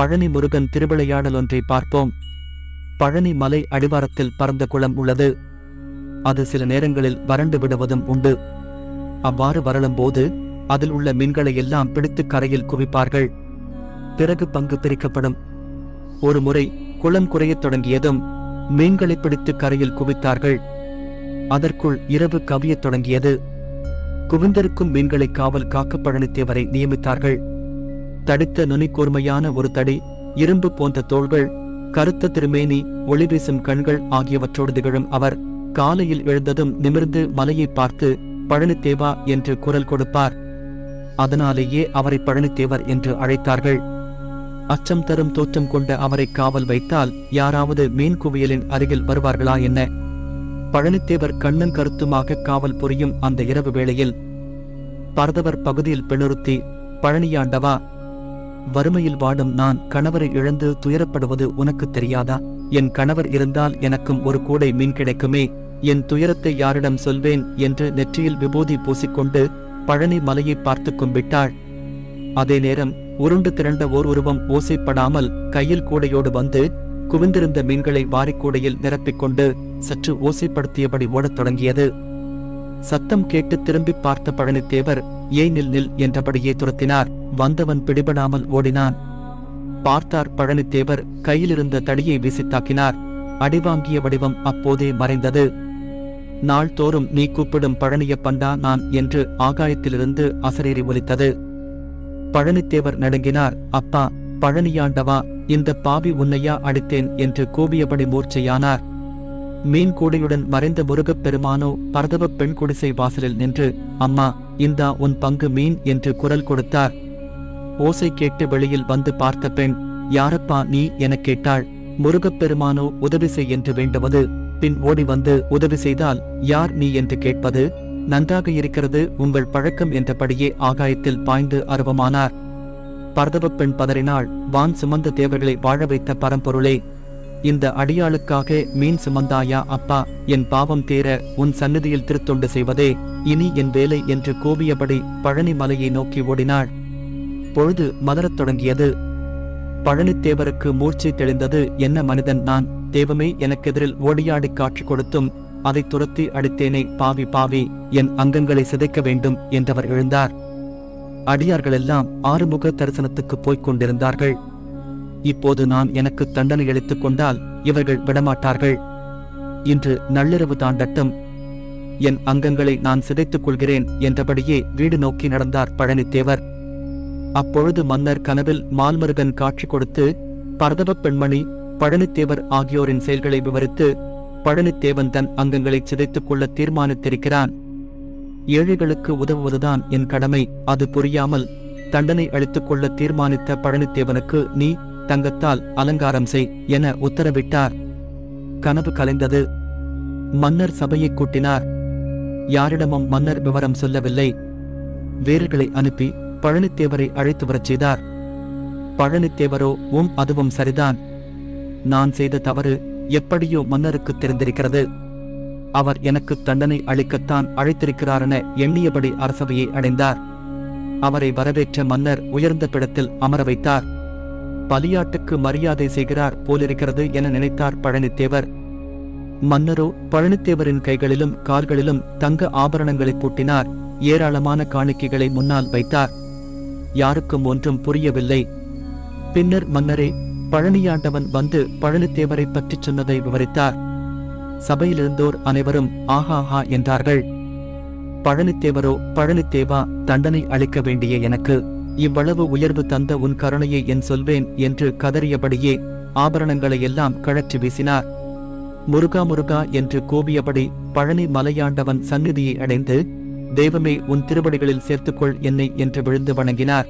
பழனி முருகன் திருவிளையாடல் ஒன்றை பார்ப்போம். பழனி மலை அடிவாரத்தில் பரந்த குளம் உள்ளது. அது சில நேரங்களில் வறண்டு விடுவதும் உண்டு. அவ்வாறு வரலும்போது அதில் உள்ள மீன்களை எல்லாம் பிடித்து கரையில் குவிப்பார்கள். பிறகு பங்கு பிரிக்கப்படும். ஒரு முறை குளம் குறையத் தொடங்கியதும் மீன்களை பிடித்து கரையில் குவித்தார்கள். அதற்குள் இரவு கவியத் தொடங்கியது. குவிந்திருக்கும் மீன்களை காவல் காக்க பழனித்தேவரை நியமித்தார்கள். தடித்த நுனிக்கூர்மையான ஒரு தடி இரும்பு போன்ற தோள்கள் கருத்த திருமேனி ஒளிவீசும் கண்கள் ஆகியவற்றோடு திகழும் அவர் காலையில் எழுந்ததும் நிமிர்ந்து மலையை பார்த்து பழனித்தேவா என்று குரல் கொடுப்பார். அதனாலேயே அவரை பழனித்தேவர் என்று அழைத்தார்கள். அச்சம் தரும் தோற்றம் கொண்ட அவரை காவல் வைத்தால் யாராவது மீன் குவியலின் அருகில் வருவார்களா என்ன? பழனித்தேவர் கண்ணன் கருத்துமாக காவல் புரியும் அந்த இரவு வேளையில் பரதவர் பகுதியில் பெணுறுத்தி பழனியாண்டவா வறுமையில் வாடும் நான் கணவரை இழந்து துயரப்படுவது உனக்கு தெரியாதா? என் கணவர் இருந்தால் எனக்கும் ஒரு கூடை மீன் கிடைக்குமே. என் துயரத்தை யாரிடம் சொல்வேன்? என்று நெற்றியில் விபூதி பூசிக்கொண்டு பழனி மலையை பார்த்து கும்பிட்டாள். அதே நேரம் உருண்டு திரண்ட ஓர் உருவம் ஓசைப்படாமல் கையில் கூடையோடு வந்து குவிந்திருந்த மீன்களை வாரிக்கூடையில் நிரப்பிக்கொண்டு சற்று ஓசைப்படுத்தியபடி ஓடத் தொடங்கியது. சத்தம் கேட்டு திரும்பி பார்த்த பழனித்தேவர் ஏய் நில் நில் என்றபடியே துரத்தினார். வந்தவன் பிடிபடாமல் ஓடினான். பார்த்தார் பழனித்தேவர் கையிலிருந்த தடியை வீசி தாக்கினார் அடிவாங்கிய வடிவம் அப்போதே மறைந்தது. நாள்தோறும் நீ கூப்பிடும் பழனியப்பண்டா நான் என்று ஆகாயத்திலிருந்து அசரேறி ஒலித்தது. பழனித்தேவர் நடுங்கினார் அப்பா பழனியாண்டவா இந்த பாவி உன்னையா அடித்தேன் என்று கூவியபடி மூர்ச்சையானார். மீன் கூடையுடன் மறைந்த முருகப் பெருமானோ பரதவ பெண் குடிசை வாசலில் நின்று அம்மா இந்தா உன் பங்கு மீன் என்று குரல் கொடுத்தார். ஓசை கேட்டு வெளியில் வந்து பார்த்த பெண் யாரப்பா நீ? எனக் கேட்டாள். முருகப் பெருமானோ உதவி செய் என்று வேண்டுவது. பின் ஓடி வந்து உதவி செய்தால் யார் நீ? என்று கேட்பது நன்றாக இருக்கிறது உங்கள் பழக்கம் என்றபடியே ஆகாயத்தில் பாய்ந்து அருவமானார். பரதவப் பெண் பதறினாள் வான் சுமந்த தேவர்களை வாழ வைத்த பரம்பொருளே இந்த அடியாளுக்காக மீன் சுமந்தாயா அப்பா? என் பாவம் தேர உன் சன்னதியில் திருத்தொண்டு செய்வதே இனி என் வேலை என்று கூவியபடி பழனி மலையை நோக்கி ஓடினாள். பொழுது மலரத் தொடங்கியது. பழனித்தேவருக்கு மூர்ச்சை தெளிந்தது என்ன மனிதன் நான்? தேவமே எனக்கெதிரில் ஓடியாடி காட்சி கொடுத்தும் அதை துரத்தி அடித்தேனே பாவி பாவி என் அங்கங்களை சிதைக்க வேண்டும் என்றவர் எழுந்தார். அடியார்களெல்லாம் ஆறுமுக தரிசனத்துக்கு போய்க் கொண்டிருந்தார்கள். இப்போது நான் எனக்கு தண்டனை அளித்துக் கொண்டால் இவர்கள் விடமாட்டார்கள். இன்று நள்ளிரவு தாண்டட்டும் என் அங்கங்களை நான் சிதைத்துக் கொள்கிறேன் என்றபடியே வீடு நோக்கி நடந்தார் பழனித்தேவர். அப்பொழுது மன்னர் கனவில் மால்மருகன் காட்சி கொடுத்து பரதவ பெண்மணி பழனித்தேவர் ஆகியோரின் செயல்களை விவரித்து பழனித்தேவன் தன் அங்கங்களை சிதைத்துக் கொள்ள தீர்மானித்திருக்கிறான். ஏழைகளுக்கு உதவுவதுதான் என் கடமை. அது புரியாமல் தண்டனை அளித்துக் கொள்ள தீர்மானித்த பழனித்தேவனுக்கு நீ தங்கத்தால் அலங்காரம் செய் என உத்தரவிட்டார். கனவு கலைந்தது. மன்னர் சபையை கூட்டினார். யாரிடமும் மன்னர் விவரம் சொல்லவில்லை. வீரர்களை அனுப்பி பழனித்தேவரை அழைத்து வரச் செய்தார். பழனித்தேவரோ உம் அதுவும் சரிதான். நான் செய்த தவறு எப்படியோ மன்னருக்கு தெரிந்திருக்கிறது. அவர் எனக்கு தண்டனை அளிக்கத்தான் அழைத்திருக்கிறாரென எண்ணியபடி அரசவையை அடைந்தார். அவரை வரவேற்ற மன்னர் உயர்ந்த பிடத்தில் அமர வைத்தார். பலியாட்டுக்கு மரியாதை செய்கிறார் போலிருக்கிறது என நினைத்தார் பழனித்தேவர். மன்னரோ பழனித்தேவரின் கைகளிலும் கால்களிலும் தங்க ஆபரணங்களை பூட்டினார். ஏராளமான காணிக்கைகளை முன்னால் வைத்தார். யாருக்கும் ஒன்றும் புரியவில்லை. பின்னர் மன்னரே பழனியாண்டவன் வந்து பழனித்தேவரை பற்றிச் சொன்னதை விவரித்தார். சபையிலிருந்தோர் அனைவரும் ஆஹாஹா என்றார்கள். பழனித்தேவரோ பழனித்தேவா தண்டனை அளிக்க வேண்டிய எனக்கு இவ்வளவு உயர்வு தந்த உன் கருணையை என் சொல்வேன் என்று கதறியபடியே ஆபரணங்களை எல்லாம் கழற்றி வீசினார். முருகா முருகா என்று கூவியபடி பழனி மலையாண்டவன் சந்நிதியை அடைந்து தெய்வமே உன் திருவடிகளில் சேர்த்துக்கொள் என்னை என்று விழுந்து வணங்கினார்.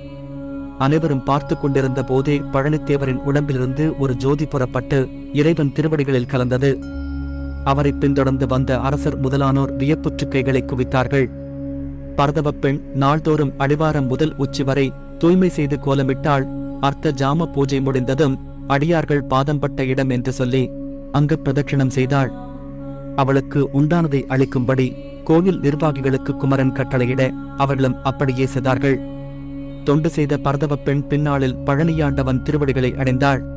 அனைவரும் பார்த்து கொண்டிருந்த போதே பழனித்தேவரின் உடம்பிலிருந்து ஒரு ஜோதி புறப்பட்டு இறைவன் திருவடிகளில் கலந்தது. அவரை பின்தொடர்ந்து வந்த அரசர் முதலானோர் வியப்புற்று கைகளை குவித்தார்கள். பரதவ பெண் நாள்தோறும் அடிவாரம் முதல் உச்சி வரை தூய்மை செய்து கோலமிட்டாள். அர்த்த ஜாம பூஜை முடிந்ததும் அடியார்கள் பாதம் பட்ட இடம் என்று சொல்லி அங்கு பிரதட்சிணம் செய்தாள். அவளுக்கு உண்டானதை அளிக்கும்படி கோவில் நிர்வாகிகளுக்கு குமரன் கட்டளையிட அவர்களும் அப்படியே செய்தார்கள் தொண்டு செய்த பரதவப் பெண் பின்னாளில் பழனியாண்டவன் திருவடிகளை அடைந்தாள்